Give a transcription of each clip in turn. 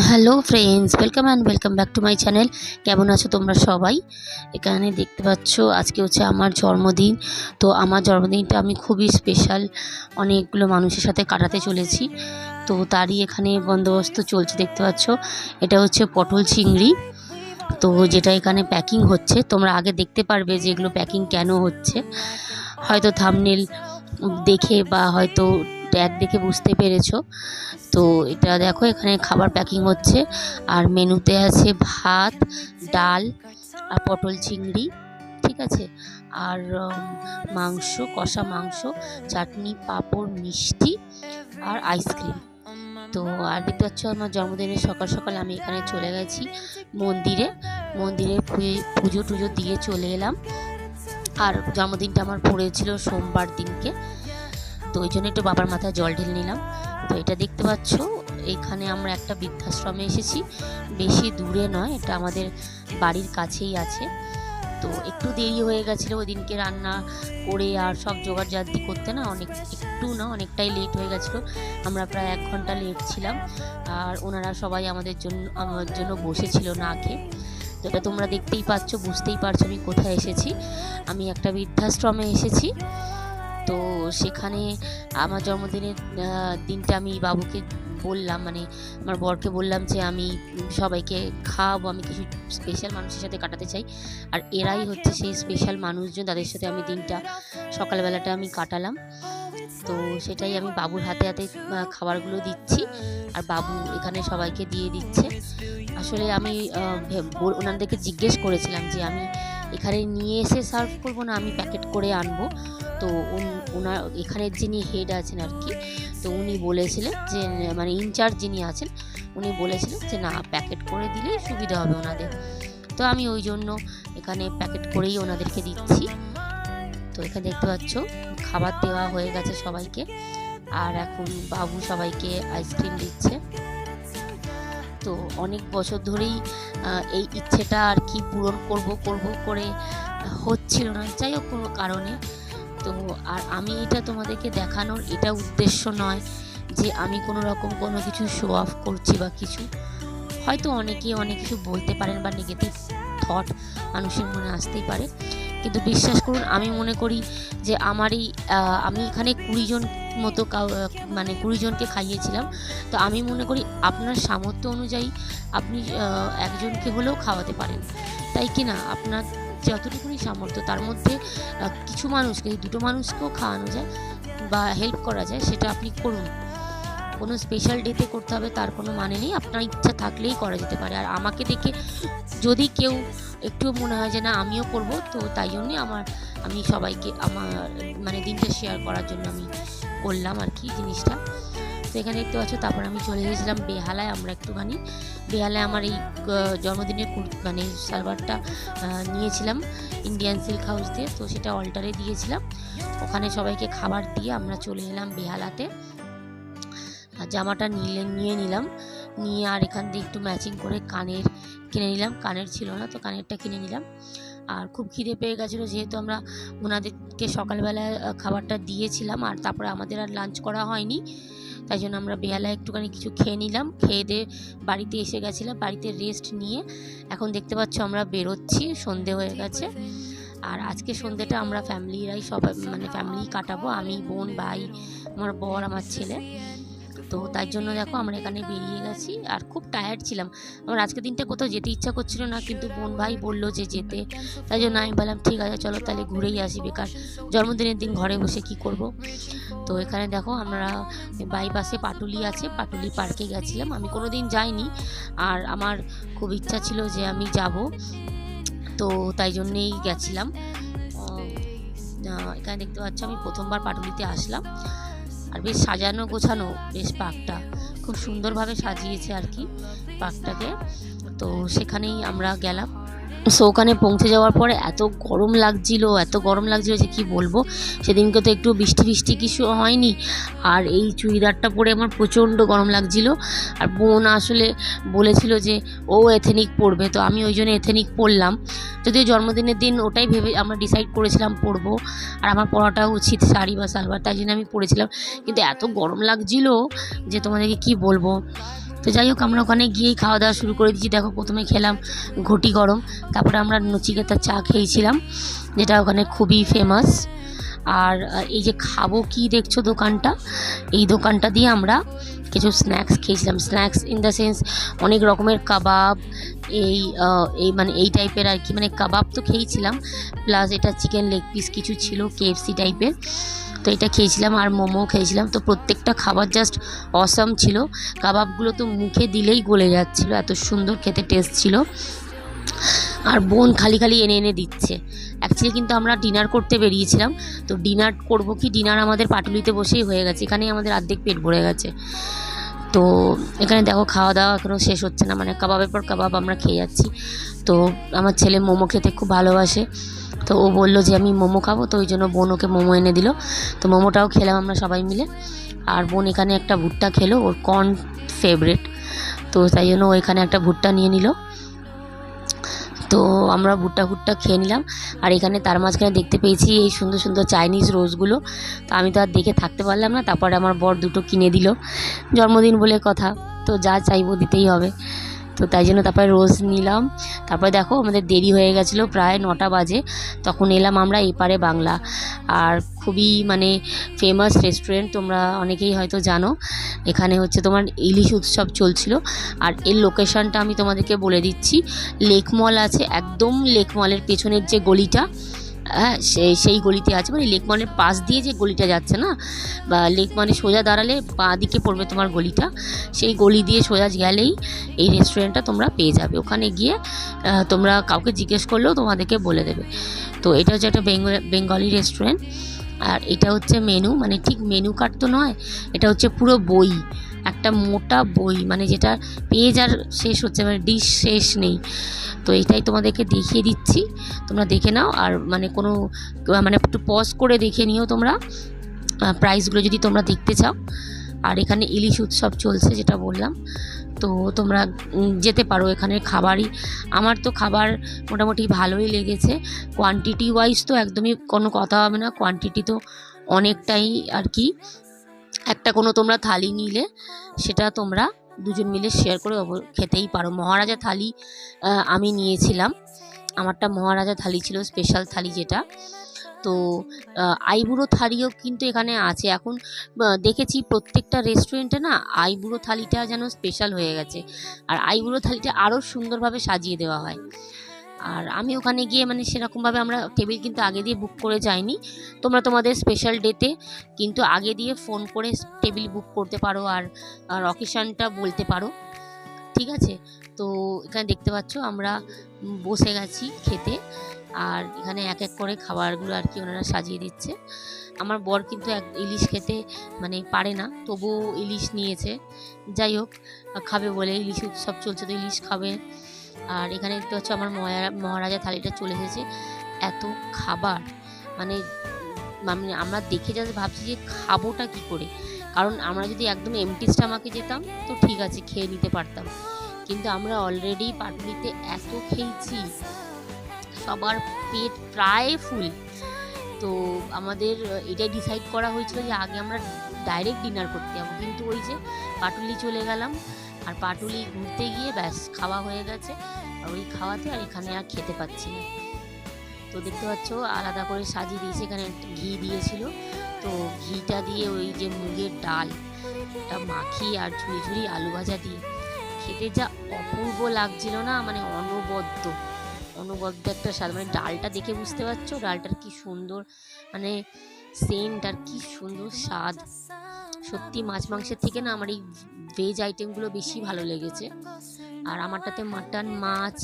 Hello friends, welcome and welcome back to my channel. কেমন আছো তোমরা সবাই? এখানে দেখতে পাচ্ছ, আজকে হচ্ছে আমার জন্মদিন। তো আমার জন্মদিনটা আমি খুবই স্পেশাল অনেকগুলো মানুষের সাথে কাটাতে চলেছি। তো তারই এখানে বন্দোবস্ত চলছে, দেখতে পাচ্ছ। এটা হচ্ছে পটল চিংড়ি। তো যেটা এখানে প্যাকিং হচ্ছে, তোমরা আগে দেখতে পারবে যে এগুলো প্যাকিং কেন হচ্ছে। হয়তো থামনেল দেখে বা হয়তো ট্যাগ দেখে বুঝতে পেরেছ। তো এটা দেখো, এখানে খাবার প্যাকিং হচ্ছে। আর মেনুতে আছে ভাত, ডাল আর পটল চিংড়ি, ঠিক আছে? আর মাংস, কষা মাংস, চাটনি, পাঁপড়, মিষ্টি আর আইসক্রিম তো আর দেখতে পাচ্ছ, আমার জন্মদিনের সকাল সকাল আমি এখানে চলে গেছি মন্দিরে। মন্দিরে পুজো টুজো দিয়ে চলে এলাম। আর জন্মদিনটা আমার পড়েছিল সোমবার দিনকে। তো ওই জন্য একটু বাবার মাথায় জল ঢেলে নিলাম। তো এটা দেখতে পাচ্ছ, এখানে আমরা একটা বৃদ্ধাশ্রমে এসেছি। বেশি দূরে নয়, এটা আমাদের বাড়ির কাছেই আছে। তো একটু দেরি হয়ে গেছিল ওই দিনকে রান্না করে আর সব জোগাড় জাতি করতে না, অনেক একটু না, অনেকটাই লেট হয়ে গেছিল। আমরা প্রায় এক ঘণ্টা লেট ছিলাম। আর ওনারা সবাই আমাদের জন্য আমার জন্য বসেছিল না খেয়ে। এটা তোমরা দেখতেই পাচ্ছ বুঝতেই পারছ আমি কোথায় এসেছি। আমি একটা বৃদ্ধাশ্রমে এসেছি। তো সেখানে আমার জন্মদিনের দিনটা আমি বাবুকে বললাম মানে আমার বরকে বললাম যে আমি সবাইকে খাওয়াবো, আমি কিছু স্পেশাল মানুষের সাথে কাটাতে চাই। আর এরাই হচ্ছে সেই স্পেশাল মানুষজন তাদের সাথে আমি দিনটা, সকালবেলাটা আমি কাটালাম। তো সেটাই আমি বাবুর হাতে হাতে খাবারগুলো দিচ্ছি আর বাবু এখানে সবাইকে দিয়ে দিচ্ছে। আসলে আমি ওনাদেরকে জিজ্ঞেস করেছিলাম যে আমি এখানে নিয়ে এসে সার্ভ করব না, আমি প্যাকেট করে আনব। তো ওনার এখানের যিনি হেড আছেন আর কি তো উনি বলেছিলেন যে মানে ইনচার্জ যিনি আছেন, উনি বলেছিলেন যে, না প্যাকেট করে দিলেই সুবিধা হবে ওনাদের। তো আমি ওই জন্য এখানে প্যাকেট করেই ওনাদেরকে দিচ্ছি। তো এখানে দেখতে পাচ্ছ, খাবার দেওয়া হয়ে গেছে সবাইকে। আর এখন বাবু সবাইকে আইসক্রিম দিচ্ছে। তো অনেক বছর ধরেই এই ইচ্ছেটা আর কি পূরণ করব করব করে হচ্ছিল না, যাই হোক কোনো কারণে। তো আর আমি এটা তোমাদেরকে দেখানোর এটা উদ্দেশ্য নয় যে আমি কোনো রকম কোনো কিছু শো অফ করছি বা কিছু। হয়তো অনেকে অনেক কিছু বলতে পারেন বা নেগেটিভ থট মানুষের মনে আসতেই পারে। কিন্তু বিশ্বাস করুন, আমি মনে করি যে আমার এই আমি এখানে কুড়ি জন মতো মানে কুড়ি জনকে খাইয়েছিলাম। তো আমি মনে করি আপনার সামর্থ্য অনুযায়ী আপনি একজনকে হলেও খাওয়াতে পারেন। তাই কি না? আপনার যতটুকুনি সামর্থ্য, তার মধ্যে কিছু মানুষকে দুটো মানুষকেও খাওয়ানো যায় বা হেল্প করা যায়, সেটা আপনি করুন। কোনো স্পেশাল ডেতে করতে হবে, তার কোনো মানে নেই। আপনার ইচ্ছা থাকলেই করা যেতে পারে। আর আমাকে দেখে যদি কেউ একটু মনে হয় যে না, আমিও করব, তো তাই জন্যে আমার, আমি সবাইকে, আমার মানে দিনটা শেয়ার করার জন্য আমি করলাম আর কি জিনিসটা। তো এখানে দেখতে পাচ্ছ তারপর আমি চলে গেছিলাম বেহালায় আমরা একটুখানি। বেহালায় আমার এই জন্মদিনের মানে আহ, নিয়েছিলাম ইন্ডিয়ান সিল্ক হাউস দিয়ে। তো সেটা অল্টারে দিয়েছিলাম। ওখানে সবাইকে খাবার দিয়ে আমরা চলে এলাম বেহালাতে। জামাটা নিলে নিয়ে নিলাম। নিয়ে আর এখান দিয়ে একটু ম্যাচিং করে কানের কিনে নিলাম। কানের ছিল না তো কানেরটা কিনে নিলাম। আর খুব খিদে পেয়ে গেছিল যেহেতু আমরা ওনাদেরকে সকালবেলা খাবারটা দিয়েছিলাম আর তারপরে আমাদের আর লাঞ্চ করা হয়নি। তাই জন্য আমরা বেহালায় একটুখানি কিছু খেয়ে নিলাম। খেয়ে দিয়ে বাড়িতে এসে গেছিলাম, বাড়িতে রেস্ট নিয়ে। এখন দেখতে পাচ্ছ আমরা বেরোচ্ছি, সন্ধে হয়ে গেছে। আর আজকে সন্ধেটা আমরা ফ্যামিলিরাই সবাই মানে ফ্যামিলি কাটাবো। আমি, বোন, ভাই, আমার বর, আমার ছেলে। তো তাই জন্য দেখো আমরা এখানে বেরিয়ে গেছি। আর খুব টায়ার্ড ছিলাম। আমার আজকে দিনটা কোথাও যেতে ইচ্ছা করছিল না, কিন্তু বোন ভাই বলল যে যেতে। তাই জন্য আমি বললাম, ঠিক আছে, চলো তাহলে ঘুরেই আসি বেকার। জন্মদিনের দিন ঘরে বসে কি করব? তো এখানে দেখো আমরা বাইপাসে পাটুলি আছে, পাটুলি পার্কে গেছিলাম। আমি কোনো দিন যাইনি। আর আমার খুব ইচ্ছা ছিল যে আমি যাব। তো তাই জন্যেই গেছিলাম। এখানে দেখতে পাচ্ছ আমি প্রথমবার পাটুলিতে আসলাম। আর বেশ সাজানো গোছানো বেশ পাকটা খুব সুন্দরভাবে সাজিয়েছে আর কি পাকটাকে তো সেখানেই আমরা গেলাম। সো ওখানে পৌঁছে যাওয়ার পরে এত গরম লাগছিল, এত গরম লাগছিল যে কি বলব? সেদিনকে তো একটু বৃষ্টি বৃষ্টি কিছু হয়নি। আর এই চুড়িদারটা পরে আমার প্রচণ্ড গরম লাগছিল। আর বোন আসলে বলেছিল যে, ও এথেনিক পরবে। তো আমি ওই জন্য এথেনিক পরলাম। যদিও জন্মদিনের দিন ওটাই ভেবে আমরা ডিসাইড করেছিলাম পরবো। আর আমার পরাটা উচিত শাড়ি বা সালোয়ার, তাই জন্য আমি পরেছিলাম। কিন্তু এত গরম লাগছিল যে তোমাদেরকে কি বলব? তো যাই হোক, আমরা ওখানে গিয়েই খাওয়া দাওয়া শুরু করে দিয়েছি। দেখো, প্রথমে খেলাম ঘটি গরম, তারপরে আমরা নচিকেতার চা খেয়েছিলাম, যেটা ওখানে খুবই ফেমাস আর এই যে খাব কি দেখছ দোকানটা? এই দোকানটা দিয়ে আমরা কিছু স্ন্যাক্স খেয়েছিলাম। স্ন্যাক্স ইন দ্য সেন্স অনেক রকমের কাবাব, এই এই মানে এই টাইপের আর কি। মানে কাবাব তো খেয়েছিলাম প্লাস এটা চিকেন লেগ পিস কিছু ছিল কেএফসি টাইপের তো এটা খেয়েছিলাম আর মোমো খেয়েছিলাম। তো প্রত্যেকটা খাবার জাস্ট অসাম ছিল। কাবাবগুলো তো মুখে দিলেই গলে যাচ্ছিল। এত সুন্দর খেতে টেস্ট ছিল। আর বোন খালি খালি এনে এনে দিচ্ছে। অ্যাকচুয়ালি কিন্তু আমরা ডিনার করতে বেরিয়েছিলাম। তো ডিনার করব কি? ডিনার আমাদের পাটুলিতে বসেই হয়ে গেছে। এখানেই আমাদের অর্ধেক পেট ভরে গেছে। তো এখানে দেখো খাওয়া দাওয়া এখনও শেষ হচ্ছে না। মানে কাবাবের পর কাবাব আমরা খেয়ে যাচ্ছি। তো আমার ছেলে মোমো খেতে খুব ভালোবাসে। তো ও বলল যে আমি মোমো খাব, তো ওই জন্য বোন ওকে মোমো এনে দিল। তো মোমোটাও খেলাম আমরা সবাই মিলে। আর বোন এখানে একটা ভুট্টা খেলো, ওর কর্ন ফেভারেট তো তাই জন্য ও এখানে একটা ভুট্টা নিয়ে নিল। তো আমরা ভুট্টা ভুট্টা খেয়ে নিলাম। আর এখানে তার মাঝখানে দেখতে পেয়েছি এই সুন্দর সুন্দর চাইনিজ রোজগুলো। তো আমি তো আর দেখে থাকতে পারলাম না, তারপরে আমার বর দুটো কিনে দিল। জন্মদিন বলে কথা, তো যা চাইব দিতেই হবে। তো তাই জন্য তারপরে রোজ নিলাম। তারপরে দেখো আমাদের দেরি হয়ে গেছিল, প্রায় নটা বাজে। তখন এলাম আমরা এপারে বাংলা। আর খুবই মানে ফেমাস রেস্টুরেন্ট তোমরা অনেকেই হয়তো জানো। এখানে হচ্ছে তোমার ইলিশ উৎসব চলছিল। আর এর লোকেশনটা আমি তোমাদেরকে বলে দিচ্ছি। লেক মল আছে, একদম লেক মলের পেছনের যে গলিটা হ্যাঁ সেই সেই গলিতে আছে। মানে লেক মলের পাশ দিয়ে যে গলিটা যাচ্ছে না, বা লেক মানে সোজা দাঁড়ালে বাঁ দিকে পড়বে তোমার গলিটা, সেই গলি দিয়ে সোজা গেলেই এই রেস্টুরেন্টটা তোমরা পেয়ে যাবে। ওখানে গিয়ে তোমরা কাউকে জিজ্ঞেস করলেও তোমাদেরকে বলে দেবে। তো এটা হচ্ছে একটা বেঙ্গলি রেস্টুরেন্ট আর এটা হচ্ছে মেনু মানে ঠিক মেনু কার্ড তো নয়, এটা হচ্ছে পুরো বই। একটা মোটা বই মানে যেটা পেজ আর শেষ হচ্ছে মানে ডিশ শেষ নেই। তো এটাই তোমাদেরকে দেখিয়ে দিচ্ছি। তোমরা দেখে নাও, আর মানে কোনো মানে একটু পজ করে দেখে নিও তোমরা। প্রাইসগুলো যদি তোমরা দেখতে চাও। আর এখানে ইলিশ উৎসব চলছে, যেটা বললাম। তো তোমরা যেতে পারো এখানের খাবারই। আমার তো খাবার মোটামুটি ভালোই লেগেছে। কোয়ান্টিটি ওয়াইজ তো একদমই কোনো কথা হবে না। কোয়ান্টিটি তো অনেকটাই আর কি। একটা কোনো তোমরা থালি নিলে সেটা তোমরা দুজন মিলে শেয়ার করে খেতেই পারো। মহারাজা থালি আমি নিয়েছিলাম। আমারটা মহারাজা থালি ছিল স্পেশাল থালি যেটা। তো আইবুড়ো থালিও কিন্তু এখানে আছে। এখন দেখেছি প্রত্যেকটা রেস্টুরেন্টে না আইবুড়ো থালিটা যেন স্পেশাল হয়ে গেছে। আর আইবুড়ো থালিটা আরও সুন্দরভাবে সাজিয়ে দেওয়া হয়। আর আমি ওখানে গিয়ে মানে সেরকমভাবে আমরা টেবিল কিন্তু আগে দিয়ে বুক করে যাইনি। তোমরা তোমাদের স্পেশাল ডেতে কিন্তু আগে দিয়ে ফোন করে টেবিল বুক করতে পারো আর আর অকেশানটা বলতে পারো। ঠিক আছে? তো এখানে দেখতে পাচ্ছ আমরা বসে গেছি খেতে। আর এখানে এক এক করে খাবারগুলো আর কি ওনারা সাজিয়ে দিচ্ছে। আমার বর কিন্তু এক ইলিশ খেতে মানে পারে না, তবুও ইলিশ নিয়েছে। যাই হোক, খাবে বলে ইলিশ উৎসব চলছে তো ইলিশ খাবে। আর এখানে দেখতে পাচ্ছ আমার মহারা- মহারাজা থালিটা চলে এসেছে। এত খাবার মানে মানে আমরা দেখে যাতে ভাবছি যে খাবোটা কি করে? কারণ আমরা যদি একদম এমটি স্টামাকে যেতাম, তো ঠিক আছে, খেয়ে নিতে পারতাম। কিন্তু আমরা অলরেডি পাটুলিতে এত খেয়েছি, সবার পেট প্রায় ফুল তো আমাদের, এটাই ডিসাইড করা হয়েছিল যে আগে আমরা ডাইরেক্ট ডিনার করতে যাব। কিন্তু ওই যে পাটুলি চলে গেলাম, আর পাটুলি ঘুরতে গিয়ে ব্যাস, খাওয়া হয়ে গেছে। আর ওই খাওয়াতে আর এখানে আর খেতে পাচ্ছি না। তো দেখতে পাচ্ছ, আলাদা করে সাজিয়ে দিয়েছে, এখানে ঘি দিয়েছিল। তো ঘিটা দিয়ে ওই যে মুগের ডাল টা মাখিয়ে আর ঝুড়ি ঝুড়ি আলু ভাজা দিয়ে। খেতে যা অপূর্ব লাগছিল না মানে অনবদ্য। অনবদ্য একটা স্বাদ মানে ডালটা দেখে বুঝতে পারছ, ডালটার কি সুন্দর মানে সেন্ট আর কি সুন্দর স্বাদ। সত্যি মাছ মাংসের থেকে না আমার এই ভেজ আইটেমগুলো বেশি ভালো লেগেছে। আর আমারটাতে মাটন মাছ,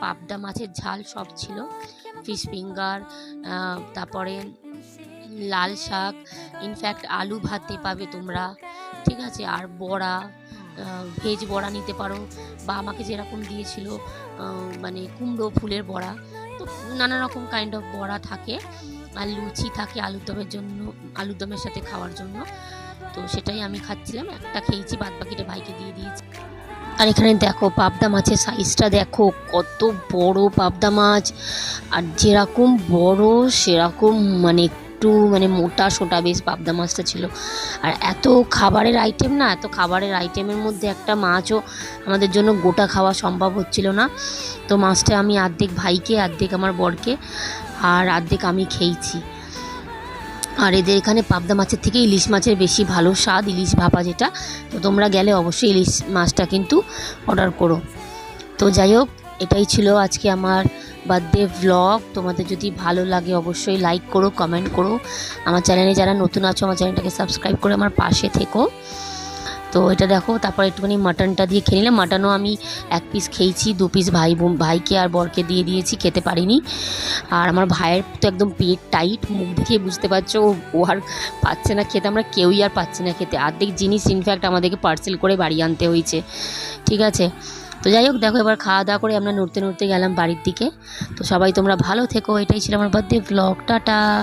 পাবদা মাছের ঝাল সব ছিল। ফিশ ফিঙ্গার তারপরে লাল শাক ইনফ্যাক্ট আলু ভাতে পাবে তোমরা। ঠিক আছে, আর বড়া ভেজ বড়া নিতে পারো। বা আমাকে যেরকম দিয়েছিল মানে কুমড়ো ফুলের বড়া। তো নানা রকম কাইন্ড অফ বড়া থাকে। আর লুচি থাকে আলুর দমের জন্য, আলুর দমের সাথে খাওয়ার জন্য। তো সেটাই আমি খাচ্ছিলাম, একটা খেয়েছি বাদ বাকিটা ভাইকে দিয়ে দিয়েছি। আর এখানে দেখো, পাবদা মাছের সাইজটা দেখো, কত বড় পাবদা মাছ। আর যেরকম বড়, সেরকম মানে একটু মানে মোটা, সোটা বেশ পাবদা মাছটা ছিল। আর এত খাবারের আইটেম না, এত খাবারের আইটেমের মধ্যে একটা মাছও আমাদের জন্য গোটা খাওয়া সম্ভব হচ্ছিল না। তো মাছটা আমি আর্ধেক ভাইকে আর্ধেক আমার বরকে আর আর্ধেক আমি খেয়েছি। আর এদের এখানে পাবদা মাছের থেকে ইলিশ মাছের বেশি ভালো স্বাদ, ইলিশ ভাপা যেটা। তো তোমরা গেলে অবশ্যই ইলিশ মাছটা কিন্তু অর্ডার করো। তো যাই হোক, এটাই ছিল আজকে আমার বার্থডে ভ্লগ তোমাদের যদি ভালো লাগে অবশ্যই লাইক করো কমেন্ট করো। আমার চ্যানেলে যারা নতুন আছো, আমার চ্যানেলটাকে সাবস্ক্রাইব করে আমার পাশে থেকো। তো এটা দেখো, তারপর একটুখানি মাটনটা দিয়ে খেয়ে নিলাম। মাটনও আমি এক পিস খেয়েছি, দু পিস ভাই ভাইকে আর বরকে দিয়ে দিয়েছি, খেতে পারিনি। আর আমার ভাইয়ের তো একদম পেট টাইট মুখ দেখে বুঝতে পারছ, ও- আর পাচ্ছে না খেতে, আমরা কেউই আর পাচ্ছি না খেতে। অর্ধেক জিনিস ইনফ্যাক্ট আমাদেরকে পার্সেল করে বাড়ি আনতে হয়েছে। ঠিক আছে? তো যাই হোক, দেখো, এবার খাওয়া দাওয়া করে আমরা নড়তে নড়তে গেলাম বাড়ির দিকে। তো সবাই তোমরা ভালো থেকো, এটাই ছিল আমার বার্থডে ব্লগ টাটা!